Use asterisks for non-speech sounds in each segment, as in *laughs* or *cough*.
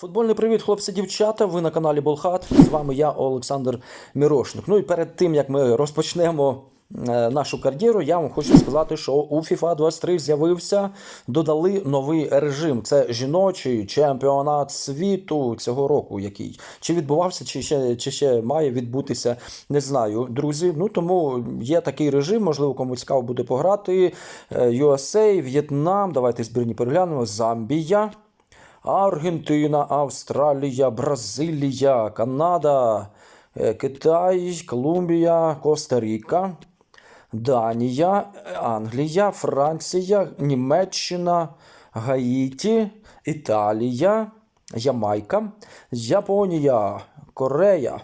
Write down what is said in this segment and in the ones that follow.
Футбольний привіт, хлопці, дівчата. Ви на каналі Болхат. З вами я, Олександр Мірошник. Ну і перед тим як ми розпочнемо е, нашу кар'єру, я вам хочу сказати, що у FIFA 23 з'явився, додали новий режим. Це жіночий чемпіонат світу цього року, який чи відбувався, чи ще, чи ще має відбутися, не знаю, друзі. Ну тому є такий режим, можливо, кому цікаво буде пограти. Е, USA, В'єтнам. Давайте збірні переглянемо. Замбія. Аргентина, Австралія, Бразилія, Канада, е, Китай, Колумбія, Коста-Ріка, Данія, Англія, Франція, Німеччина, Гаїті, Італія, Ямайка, Японія, Корея.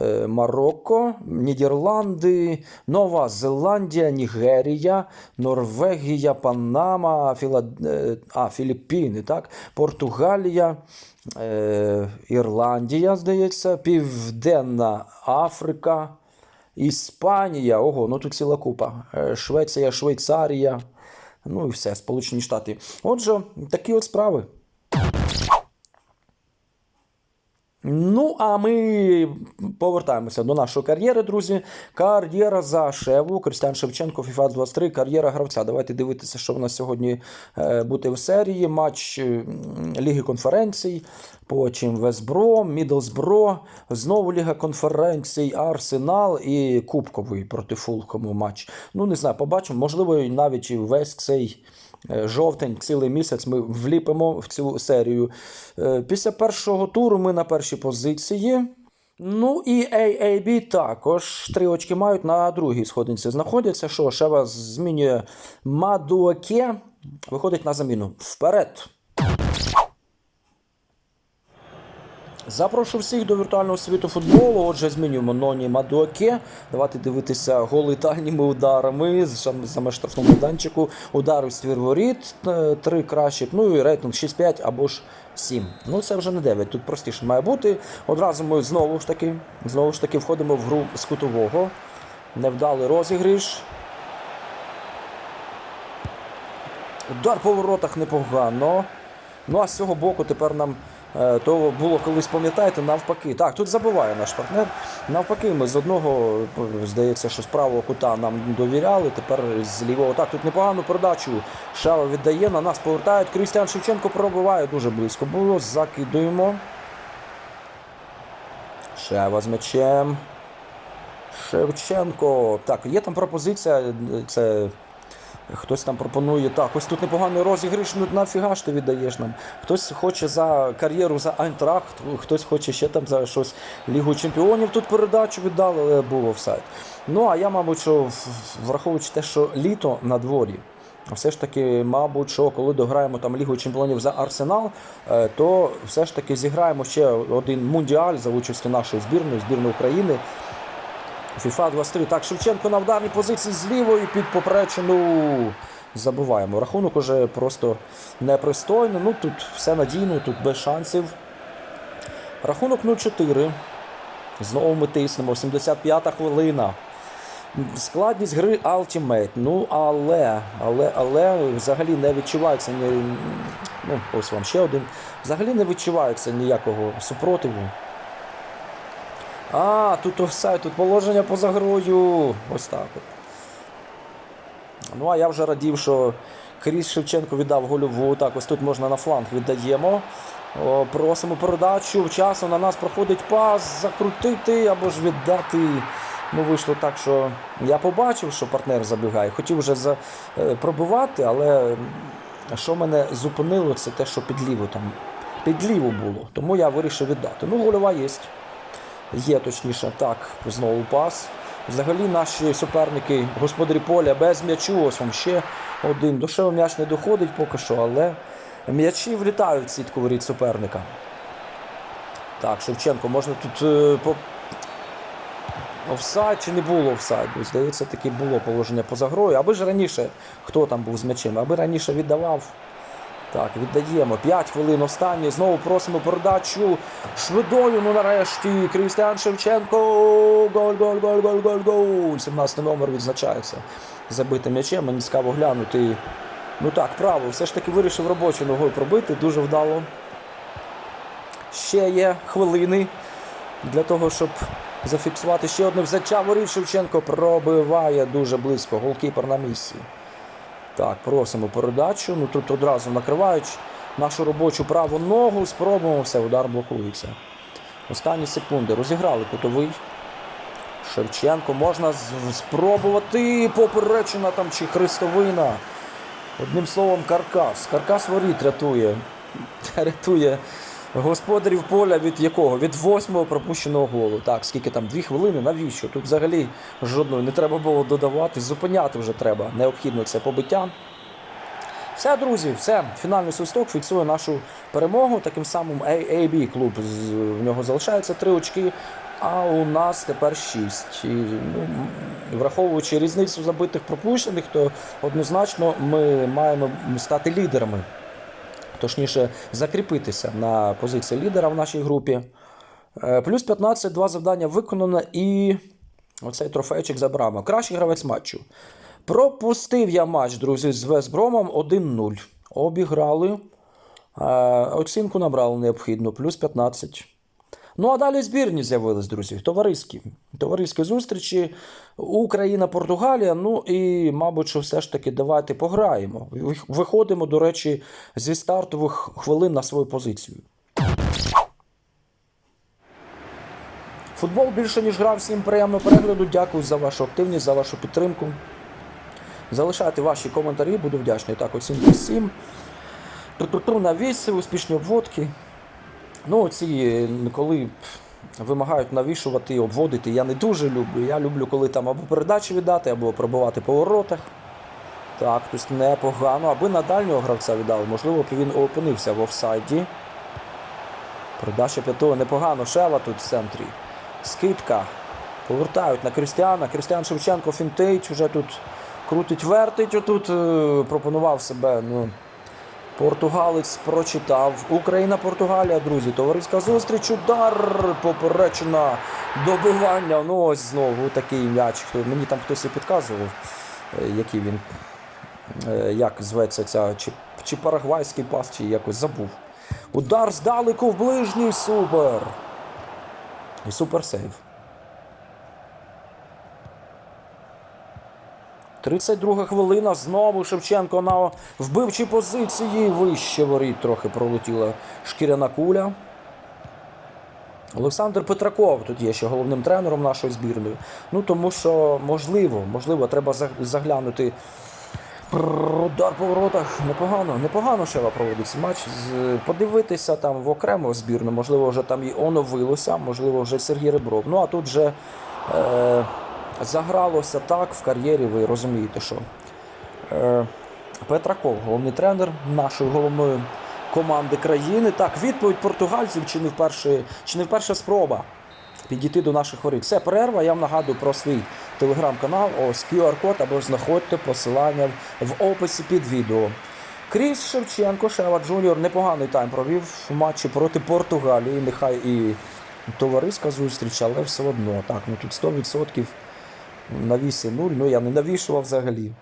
Е, Марокко, Нідерланди, Нова Зеландія, Нігерія, Норвегія, Панама, Філа... е, а, Філіппіни, так? Португалія, е... Ірландія, здається, Південна Африка, Іспанія. Ого, ну тут ціла купа. Швеція, Швейцарія. Ну і все, Сполучені Штати. Отже, такі от справи. Ну, а ми повертаємося до нашої кар'єри, друзі. Кар'єра за Шеву, Кристиан Шевченко, FIFA 23, кар'єра гравця. Давайте дивитися, що в нас сьогодні е, буде в серії. Матч е, Ліги конференцій, потім Весбро, Мідлсбро, знову Ліга конференцій, Арсенал і Кубковий проти Фулкому матч. Ну, не знаю, побачимо. Можливо, навіть весь цей. Е, Жовтень, цілий місяць ми вліпимо в цю серію. Е, Після першого туру ми на першій позиції. Ну і AAB також три очки мають на другій сходинці. Знаходяться, що Шева змінює Мадуаке, виходить на заміну. Вперед! Запрошую всіх до віртуального світу футболу. Отже, змінюємо Ноні Мадуаке. Давайте дивитися голи ударами з саме штрафному майданчику. Удари в ствір воріт, е, три кращі. Ну і рейтинг 6-5 або ж 7. Ну це вже не 9. Тут простіше має бути. Одразу ми знову ж таки, знову ж таки входимо в гру з кутового. Невдалий розігріш. Удар по воротах непогано. Ну а з цього боку тепер нам то було колись, пам'ятаєте, навпаки. Так, тут забуває наш партнер. Навпаки, ми з одного, е, здається, що з правого кута нам довіряли, тепер з лівого. Так, тут непогану передачу. Шава віддає, на нас повертають. Крістіан Шевченко пробиває дуже близько було. Закидуємо. Шева з м'ячем. Шевченко. Так, є там пропозиція. Це. Хтось там пропонує, так, ось тут непоганий розіграш, ну нафіга ж ти віддаєш нам. Хтось хоче за кар'єру за Айнтрахт, хтось хоче ще там за щось Лігу Чемпіонів тут передачу віддали, але було офсайд. Ну, а я, мабуть, що враховуючи те, що літо на дворі, все ж таки, мабуть, що коли дограємо там Лігу Чемпіонів за Арсенал, е, то все ж таки зіграємо ще один мундіаль за участю нашої збірної, збірної України. FIFA 23. Так, Шевченко на вдарній позиції з лівої під поперечину. Забуваємо. Рахунок уже просто непристойний. Ну тут все надійно, тут без шансів. Рахунок 0-4. Знову ми тиснемо. 75-та хвилина. Складність гри Ultimate. Ну, але, але, але взагалі не відчувається ні. Ну, ось вам ще один. Взагалі не відчувається ніякого супротиву. А, тут офсайд, тут положення поза грою. Ось так от. Ну, а я вже радів, що Кріс Шевченко віддав гольову. Так, ось тут можна на фланг віддаємо. О, просимо передачу. Часом на нас проходить пас, закрутити або ж віддати. Ну, вийшло так, що я побачив, що партнер забігає. Хотів вже за, е, пробивати, але що мене зупинило, це те, що під ліву там. Під ліву було. Тому я вирішив віддати. Ну, гольова є. Є точніше, так, знову пас. Взагалі наші суперники, господарі поля без м'ячу, ось вам ще один. До Шева м'яч не доходить поки що, але м'ячі влітають в сітку воріт суперника. Так, Шевченко, можна тут е, по... офсайд чи не було офсайду? Здається, таки було положення поза грою. Аби ж раніше, хто там був з м'ячем, аби раніше віддавав. Так, віддаємо. 5 хвилин останні. Знову просимо передачу швидою. Ну нарешті. Крістіан Шевченко. Голь, голь, голь, голь, голь, голь. 17 номер відзначається забитим м'ячем. Мені цікаво глянути. Ну так, право, все ж таки вирішив робочу ногою пробити. Дуже вдало. ще є хвилини для того, щоб зафіксувати ще одне взяття воріт. Шевченко пробиває дуже близько. Голкіпер на місці. Так, просимо передачу. Ну тут одразу накривають нашу робочу праву ногу. Спробуємо все, удар блокується. Останні секунди. Розіграли кутовий. Шевченко можна спробувати. Поперечина там чи хрестовина. Одним словом, каркас. Каркас воріт рятує. *laughs* Рятує господарів поля від якого? Від восьмого пропущеного голу. Так, скільки там? Дві хвилини? Навіщо? Тут взагалі жодної не треба було додавати. Зупиняти вже треба. Необхідно це побиття. Все, друзі, все. Фінальний свисток фіксує нашу перемогу. Таким самим AB клуб в нього залишається три очки, а у нас тепер шість. І, ну, враховуючи різницю забитих пропущених, то однозначно ми маємо стати лідерами. Точніше, закріпитися на позиції лідера в нашій групі. Е, Плюс 15, два завдання виконано і оцей трофейчик забрано. Кращий гравець матчу. Пропустив я матч, друзі, з Весбромом 1-0. Обіграли. Е, Оцінку набрали необхідну, плюс 15. Ну, а далі збірні з'явились, друзі. Товариські. Товариські зустрічі. Україна, Португалія. Ну і, мабуть, що все ж таки давайте пограємо. Виходимо, до речі, зі стартових хвилин на свою позицію. Футбол більше, ніж гра. Всім приємного перегляду. Дякую за вашу активність, за вашу підтримку. Залишайте ваші коментарі, буду вдячний. Так, оцінки 7. Ту-ту-ту на вісі, успішні обводки. Ну, ці, коли вимагають навішувати і обводити, я не дуже люблю. Я люблю, коли там або передачі віддати, або пробувати по воротах. Так, тобто непогано. Аби на дальнього гравця віддали, можливо, він опинився в офсайді. Передача п'ятого непогано. Шева тут в центрі. Скидка. Повертають на Крістіана. Крістіан Шевченко фінтить, вже тут крутить, вертить. Отут е, пропонував себе. Ну, Португалець прочитав. Україна, Португалія, друзі. Товариська зустріч. Удар. Поперечина. Добивання. Ну ось знову такий м'яч. Мені там хтось і підказував, е, який він. е, Як зветься ця, чи, чи парагвайський пас, чи якось забув. Удар здалеку в ближній. Супер. І супер сейв. 32 хвилина. Знову Шевченко на вбивчій позиції. Вище воріт трохи пролетіла шкіряна куля. Олександр Петраков тут є ще головним тренером нашої збірної. Ну тому що можливо, можливо, треба заглянути. Удар по воротах непогано, непогано Шева проводить матч. Подивитися там в окрему збірну, можливо, вже там і оновилося, можливо, вже Сергій Ребров. Ну а тут вже е, загралося так в кар'єрі, ви розумієте, що е, Петраков, головний тренер нашої головної команди країни. Так, відповідь португальців чи не вперше, чи не вперше спроба підійти до наших воріт. Все, перерва. Я вам нагадую про свій телеграм-канал. Ось QR-код або знаходьте посилання в описі під відео. Кріс Шевченко, Шева Джуніор непоганий тайм провів в матчі проти Португалії. Нехай і товариська зустріч, але все одно. Так, ну тут 100% навіси 0. Ну я не навішував взагалі.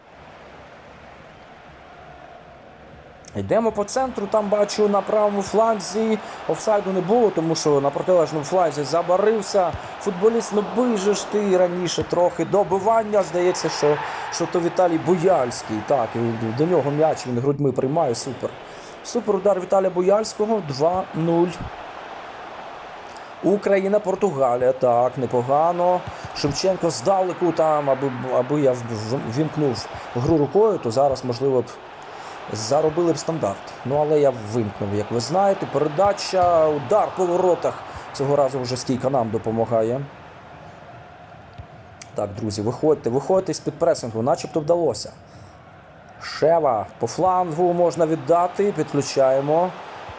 Йдемо по центру, там бачу на правому фланзі. Офсайду не було, тому що на протилежному фланзі забарився. Футболіст, ну бийже ж ти раніше трохи добивання. Здається, що, що то Віталій Бояльський. Так, до нього м'яч він грудьми приймає. Супер. Супер удар Віталія Бояльського. 2-0. Україна, Португалія. Так, непогано. Шевченко здалеку там, аби, аби я вімкнув гру рукою, то зараз, можливо, б заробили б стандарт. Ну, але я вимкнув, як ви знаєте. Передача, удар по воротах. Цього разу вже стійка нам допомагає. Так, друзі, виходьте, виходьте з-під пресингу, начебто вдалося. Шева по флангу можна віддати, підключаємо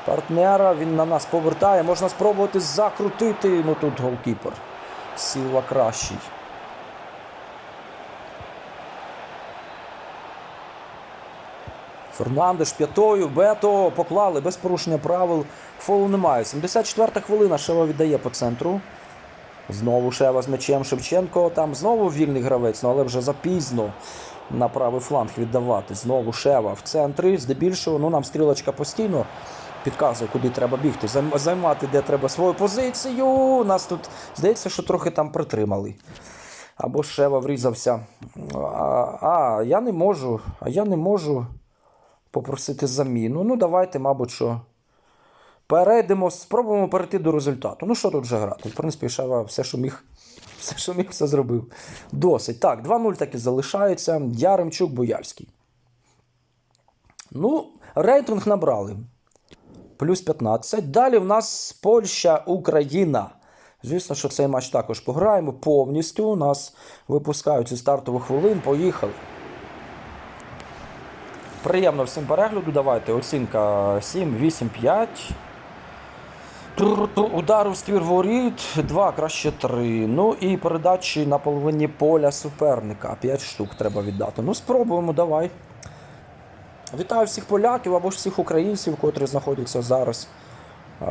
партнера, він на нас повертає. Можна спробувати закрутити. Ну тут голкіпер. Сіла кращий. Фернандеш п'ятою, Бето поклали без порушення правил. Фолу немає. 74 хвилина Шева віддає по центру. Знову Шева з м'ячем Шевченко. Там знову вільний гравець, ну, але вже запізно на правий фланг віддавати. Знову Шева в центрі. Здебільшого, ну нам стрілочка постійно підказує, куди треба бігти, займати, де треба свою позицію. Нас тут здається, що трохи там притримали. Або Шева врізався. А, а я не можу. А я не можу попросити заміну. Ну, давайте, мабуть, що. Перейдемо, спробуємо перейти до результату. Ну, що тут вже грати? В принципі, Шева все, що міг, *laughs* все, що міг, все зробив. Досить. Так, 2-0 так і залишається. Яремчук, Бояльський. Ну, рейтинг набрали. Плюс 15. Далі в нас Польща, Україна. Звісно, що цей матч також пограємо повністю. У Нас випускають зі стартових хвилин. Поїхали. Приємно всім перегляду. Давайте. Оцінка 7, 8, 5. Тур-тур, Удар у ствір воріт, 2, краще 3. Ну і передачі на половині поля суперника. 5 штук треба віддати. Ну, спробуємо, давай. Вітаю всіх поляків або ж всіх українців, котрі знаходяться зараз е,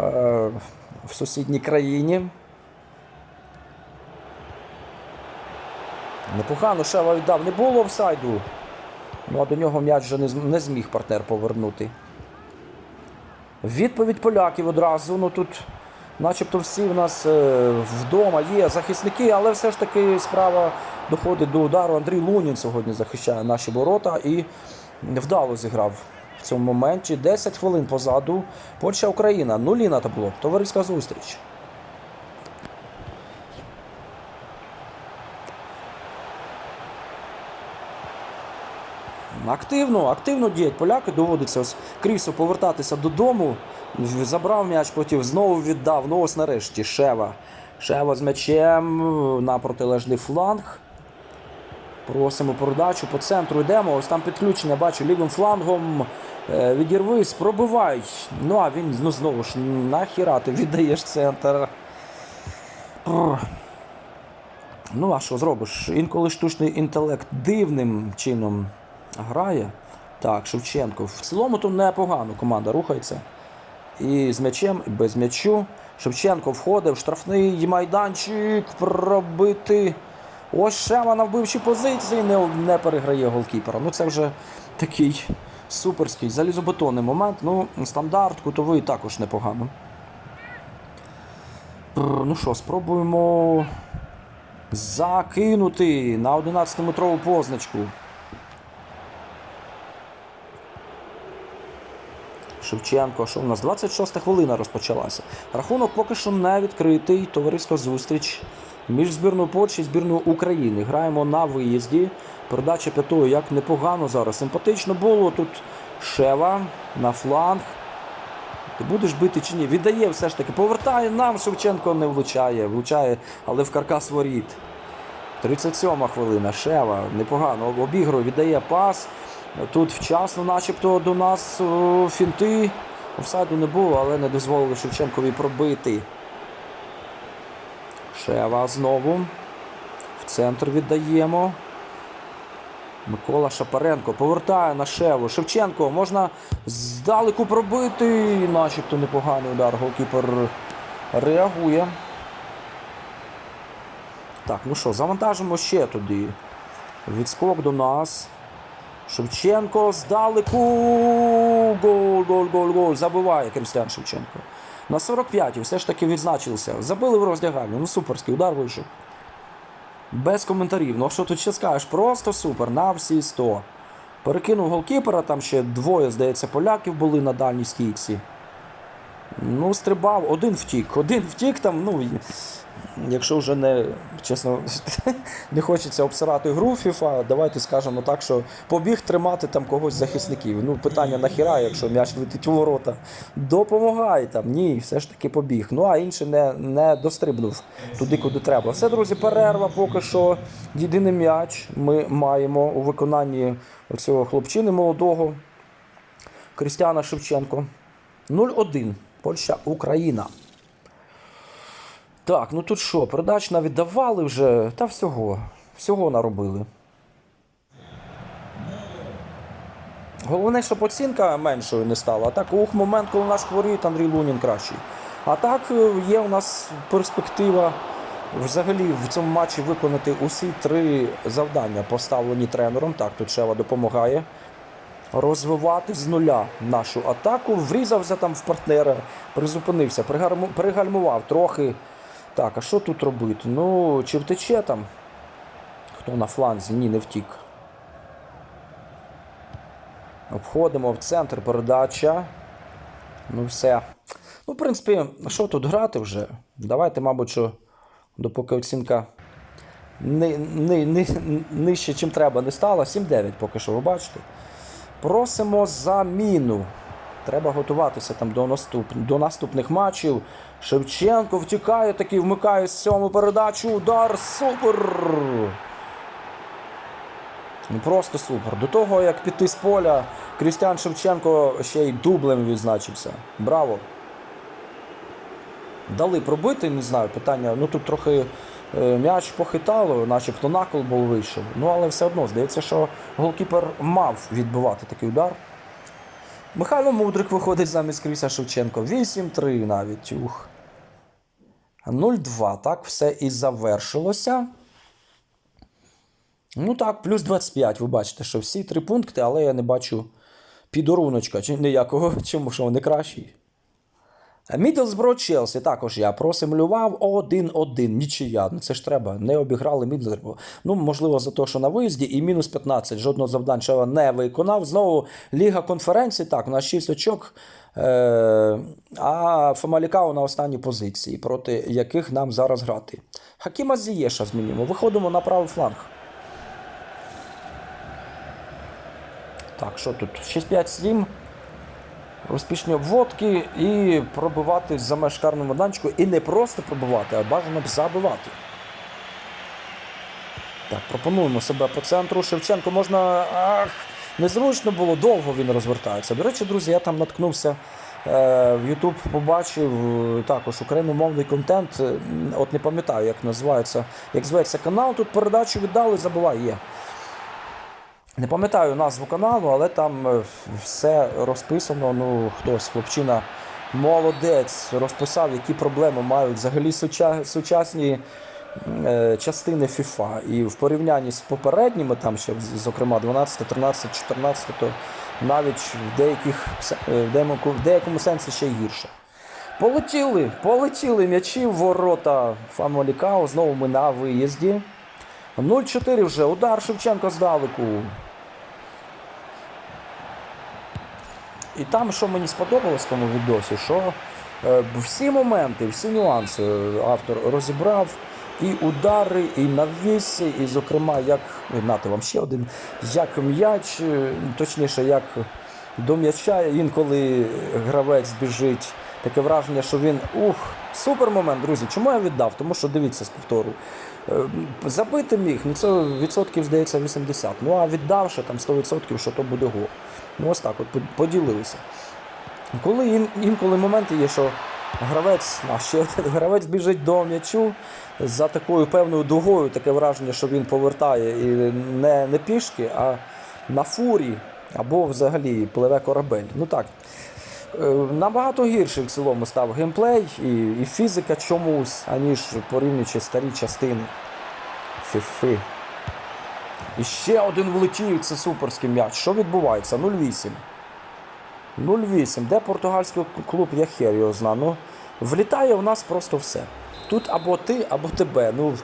в сусідній країні. Непогано Шева віддав. Не було офсайду. Ну, а до нього м'яч вже не, зміг партнер повернути. Відповідь поляків одразу. Ну тут, начебто, всі в нас е, вдома є захисники, але все ж таки справа доходить до удару. Андрій Лунін сьогодні захищає наші ворота і вдало зіграв в цьому моменті. 10 хвилин позаду. Польща Україна. Нулі на табло. Товариська зустріч. Активно, активно діють поляки, доводиться ось Крісу повертатися додому. Забрав м'яч, потім знову віддав. Ну ось нарешті Шева. Шева з м'ячем на протилежний фланг. Просимо передачу по центру йдемо. Ось там підключення, бачу, лівим флангом. Е, Відірвись, пробивай. Ну а він ну, знову ж нахіра ти віддаєш центр. Ну, а що зробиш? Інколи штучний інтелект дивним чином грає. Так, Шевченко. В цілому то непогано команда рухається. І з м'ячем, і без м'ячу. Шевченко входить в штрафний майданчик пробити. Ось Шева на вбивчій позиції не, не переграє голкіпера. Ну це вже такий суперський залізобетонний момент. Ну, стандарт, кутовий також непогано. Ну що, спробуємо закинути на 11-метрову позначку. Шевченко, що в нас 26 хвилина розпочалася. Рахунок поки що не відкритий. Товариська зустріч між збірною Польщі і збірною України. Граємо на виїзді. Передача п'ятою як непогано зараз. Симпатично було. Тут Шева на фланг. Ти будеш бити чи ні? Віддає все ж таки. Повертає нам. Шевченко не влучає. Влучає, але в каркас воріт. 37 хвилина. Шева непогано обігрує, віддає пас. Тут вчасно, начебто, до нас фінти. Офсайду не було, але не дозволили Шевченкові пробити. Шева знову. В центр віддаємо. Микола Шапаренко повертає на Шеву. Шевченко можна здалеку пробити. Начебто непоганий удар. Голкіпер реагує. Так, ну що, завантажимо ще туди. Відскок до нас. Шевченко здалеку. Гол, гол, гол, гол. Забиває Кристиан Шевченко. На 45-й все ж таки відзначився. Забили в роздягальню. Ну, суперський удар вийшов. Без коментарів. Ну, що тут ще скажеш? Просто супер. На всі 100. Перекинув голкіпера, там ще двоє, здається, поляків були на дальній стійці. Ну, стрибав, один втік. Один втік там, ну, якщо вже не, чесно, *laughs* не хочеться обсирати гру FIFA, давайте скажемо так, що побіг тримати там когось захисників. Ну, питання нахіра, якщо м'яч летить у ворота. Допомагай там. Ні, все ж таки побіг. Ну, а інший не, не дострибнув туди, куди треба. Все, друзі, перерва поки що. Єдиний м'яч ми маємо у виконанні цього хлопчини молодого Крістіана Шевченко. 0-1. Польща, Україна. Так, ну тут що, передач навіть давали вже, та всього. Всього наробили. Головне, щоб оцінка меншою не стала. А так, ух, момент, коли наш хворіє, Андрій Лунін кращий. А так е, є у нас перспектива взагалі в цьому матчі виконати усі три завдання, поставлені тренером. Так, тут Шева допомагає. Розвивати з нуля нашу атаку. Врізався там в партнера, призупинився, пригальмував трохи. Так, а що тут робити? Ну, чи втече там? Хто на фланзі? Ні, не втік. Обходимо в центр передача. Ну, все. Ну, в принципі, що тут грати вже? Давайте, мабуть, що допоки оцінка ни, ни, ни, нижче, чим треба, не стала. 7-9 поки що, ви бачите. Просимо заміну. Треба готуватися там до, наступ... до наступних матчів. Шевченко втікає, такий вмикає сьому передачу. Удар. Супер! Ну просто супер. До того, як піти з поля, Крістіан Шевченко ще й дублем відзначився. Браво! Дали пробити, не знаю, питання. Ну тут трохи м'яч похитало, начебто накол був вийшов. Ну але все одно здається, що голкіпер мав відбивати такий удар. Михайло Мудрик виходить замість Кріса Шевченко. 8-3 навіть. Ух. 0-2. Так, все і завершилося. Ну так, плюс 25. Ви бачите, що всі три пункти, але я не бачу підоруночка чи ніякого, *laughs* чому що вони кращі. Мідлсбро Челсі також я просимулював 1-1. Нічия. Ну це ж треба. Не обіграли Мідлсбро. Ну, можливо, за те, що на виїзді, і мінус 15. Жодного завдань не виконав. Знову Ліга конференцій. Так, у нас 6 очок. Е- а Фамалікао на останній позиції, проти яких нам зараз грати. Хакіма Зієша змінюємо. Виходимо на правий фланг. Так, що тут? 6-5-7. Успішні обводки і пробивати за меж карного. І не просто пробивати, а бажано б забивати. Так, пропонуємо себе по центру. Шевченко можна. Ах, незручно було, довго він розвертається. До речі, друзі, я там наткнувся. е, В YouTube побачив е, також україномовний контент. Е, От не пам'ятаю, як називається, як зветься канал. Тут передачу віддали, забувай є. Не пам'ятаю назву каналу, але там е, все розписано. Ну, хтось, хлопчина, молодець, розписав, які проблеми мають взагалі сучасні е, частини FIFA. І в порівнянні з попередніми, там ще, зокрема, 12, 13, 14, то навіть в, деяких, е, в, деякому, в деякому сенсі ще гірше. Полетіли, полетіли м'ячі в ворота Фамолікао. Знову ми на виїзді. 0-4 вже. Удар Шевченко здалеку. І там, що мені сподобалось в тому відосі, що е, всі моменти, всі нюанси е, автор розібрав. І удари, і навіси, і, зокрема, як Ой, нате вам ще один, як м'яч, е, точніше, як до м'яча інколи гравець біжить. Таке враження, що він ух, супер момент, друзі. Чому я віддав? Тому що дивіться з повтору. Забити міг, ну це відсотків здається 80. Ну а віддавши там 100%, що то буде гол. Ну ось так, от поділилися. Коли ін, інколи моменти є, що гравець, а ще один *laughs* гравець біжить до м'ячу за такою певною дугою, таке враження, що він повертає і не, не пішки, а на фурі або взагалі пливе корабель. Ну так. Е, Набагато гірший в цілому став геймплей і, і фізика чомусь, аніж порівнюючи старі частини. Фіфи. І ще один влетів, це суперський м'яч. Що відбувається? 0-8. 0-8. Де португальський клуб Яхер його зна. Ну, влітає у нас просто все. Тут або ти, або тебе. Ну,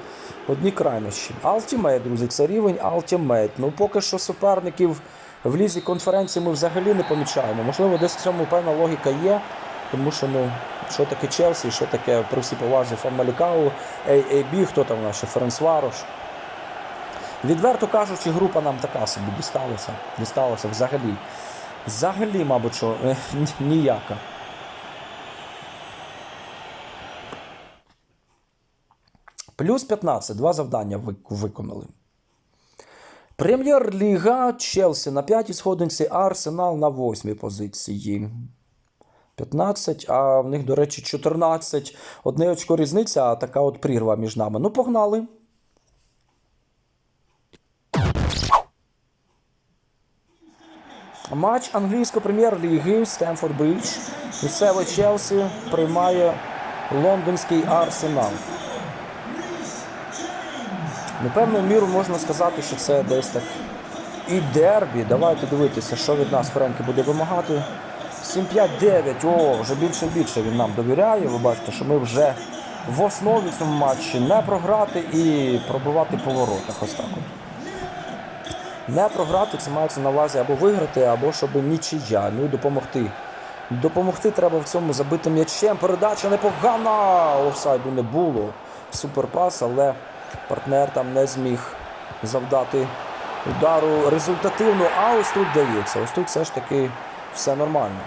одні крайнощі. Ultimate, друзі, це рівень Ultimate. Ну, поки що суперників в лізі конференції ми взагалі не помічаємо. Можливо, десь в цьому певна логіка є. Тому що, ну, що таке Челсі, що таке при всій повазі Фамалікау, AAB, хто там у нас ще Ференс Варош. Відверто кажучи, група нам така собі дісталася. Дісталася взагалі. Взагалі, мабуть, що е, *laughs* ніяка. Плюс 15. Два завдання виконали. Прем'єр-ліга Челсі на п'ятій сходинці, а Арсенал на восьмій позиції. 15, а в них, до речі, 14. Одне очко різниця, а така от прірва між нами. Ну, погнали. Матч англійської прем'єр-ліги Стемфорд Бридж. Місцевий Челсі приймає лондонський арсенал. Напевно, міру можна сказати, що це десь так і дербі. Давайте дивитися, що від нас Френкі буде вимагати. 7-5-9. О, вже більше більше він нам довіряє. Ви бачите, що ми вже в основі цьому матчі не програти і пробивати по воротах. Ось так от. Не програти, це мається на увазі або виграти, або щоб нічия. Ну допомогти. Допомогти треба в цьому забити м'ячем. Передача непогана. Офсайду не було. Суперпас, але партнер там не зміг завдати удару результативно. А ось тут дається. Ось тут все ж таки все нормально.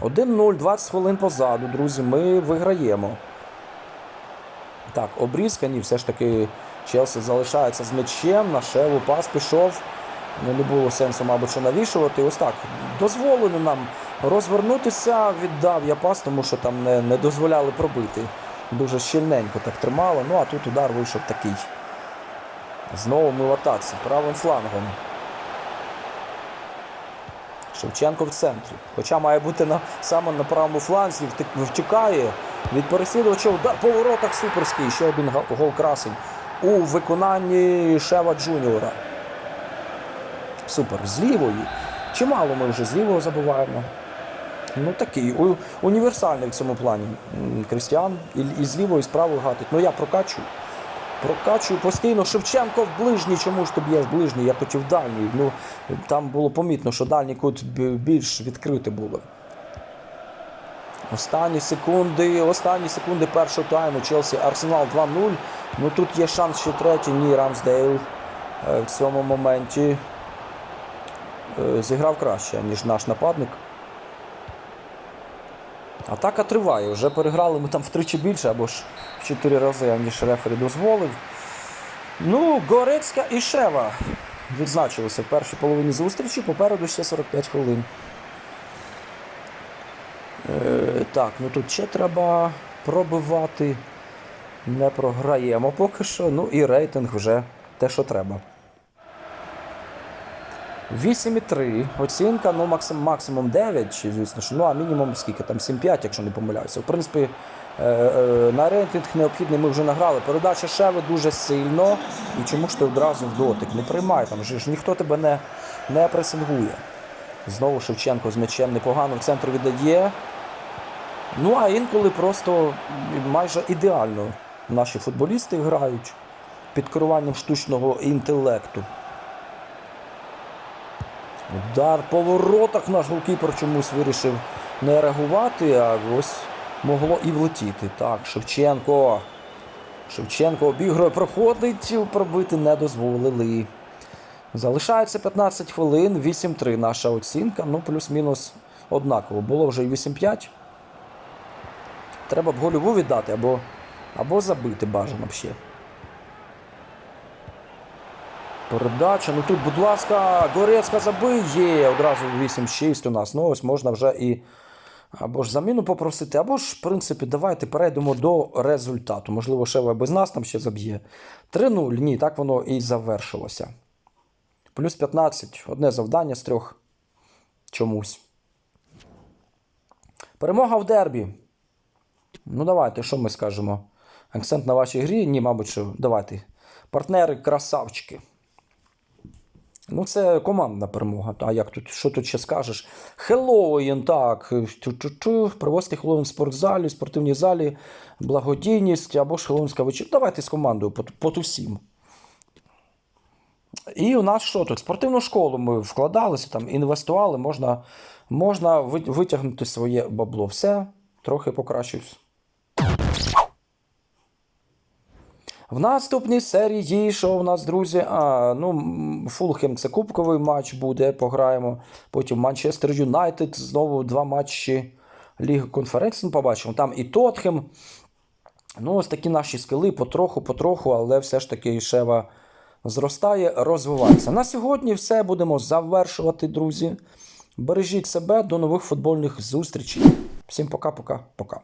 1-0, 20 хвилин позаду, друзі. Ми виграємо. Так, обрізка, ні, все ж таки Челсі залишається з м'ячем, на шеву пас пішов. Ну, не було сенсу, мабуть, що навішувати. Ось так. Дозволено нам розвернутися, віддав я пас, тому що там не, не дозволяли пробити. Дуже щільненько так тримало. Ну а тут удар вийшов такий. Знову ми в атаці, правим флангом. Шевченко в центрі. Хоча має бути на, саме на правому фланзі, втікає від переслідувача. Удар по воротах суперський. Ще один гол, гол красень у виконанні Шева Джуніора. Супер. З лівої. Чимало ми вже з лівого забуваємо. Ну такий у, універсальний в цьому плані. М, Крістіан і, і з лівої, і з правої гатить. Ну я прокачую. Прокачую постійно. Шевченко в ближній. Чому ж ти б'єш ближній? Я хотів дальній. Ну, там було помітно, що дальній кут більш відкритий було. Останні секунди, останні секунди першого тайму. Челсі Арсенал 2-0. Ну тут є шанс ще третій. Ні, Рамсдейл е, в цьому моменті е, зіграв краще, ніж наш нападник. Атака триває. Вже переграли ми там втричі більше або ж в чотири рази, ніж рефері дозволив. Ну, Горецька і Шева відзначилися в першій половині зустрічі. Попереду ще 45 хвилин. Е, так, ну тут ще треба пробивати. Не програємо поки що. Ну і рейтинг вже те, що треба. 8,3. Оцінка, ну максим, максимум 9, чи, звісно ну а мінімум скільки там 7,5, якщо не помиляюся. В принципі, е, е, на рейтинг необхідний ми вже награли. Передача Шеви дуже сильно. І чому ж ти одразу в дотик? Не приймай там, ж ніхто тебе не, не пресингує. Знову Шевченко з м'ячем непогано в центр віддає. Ну а інколи просто майже ідеально наші футболісти грають під керуванням штучного інтелекту. Удар по воротах наш голкіпер чомусь вирішив не реагувати, а ось могло і влетіти. Так, Шевченко. Шевченко обігрує, проходить, пробити не дозволили. Залишається 15 хвилин, 8-3 наша оцінка. Ну, плюс-мінус однаково. Було вже і 8-5. Треба б гольову віддати або, або забити бажано ще. Передача. Ну тут, будь ласка, Горецька забиє. Одразу 8-6 у нас. Ну ось можна вже і або ж заміну попросити, або ж, в принципі, давайте перейдемо до результату. Можливо, Шева без нас там ще заб'є. 3-0. Ні, так воно і завершилося. Плюс 15. Одне завдання з трьох. Чомусь. Перемога в дербі. Ну, давайте, що ми скажемо? Акцент на вашій грі? Ні, мабуть, що давайте. Партнери, красавчики. Ну, це командна перемога. А як тут? Що тут ще скажеш? Хеллоуін, так. Проводити Хеллоуін в спортзалі, в спортивній залі, благодійність або ж Хеллоуінська вечірка. Давайте з командою пот- потусім. І у нас що тут? Спортивну школу ми вкладалися, там, інвестували, можна, можна витягнути своє бабло. Все, трохи покращився. В наступній серії, що у нас, друзі? А, ну, Фулхем це кубковий матч буде, пограємо. Потім Манчестер Юнайтед, знову два матчі Ліги конференції. Ну, побачимо. Там і Тотхем. Ну, ось такі наші скили потроху, потроху, але все ж таки Шева зростає, розвивається. На сьогодні все будемо завершувати, друзі. Бережіть себе, до нових футбольних зустрічей. Всім пока-пока-пока.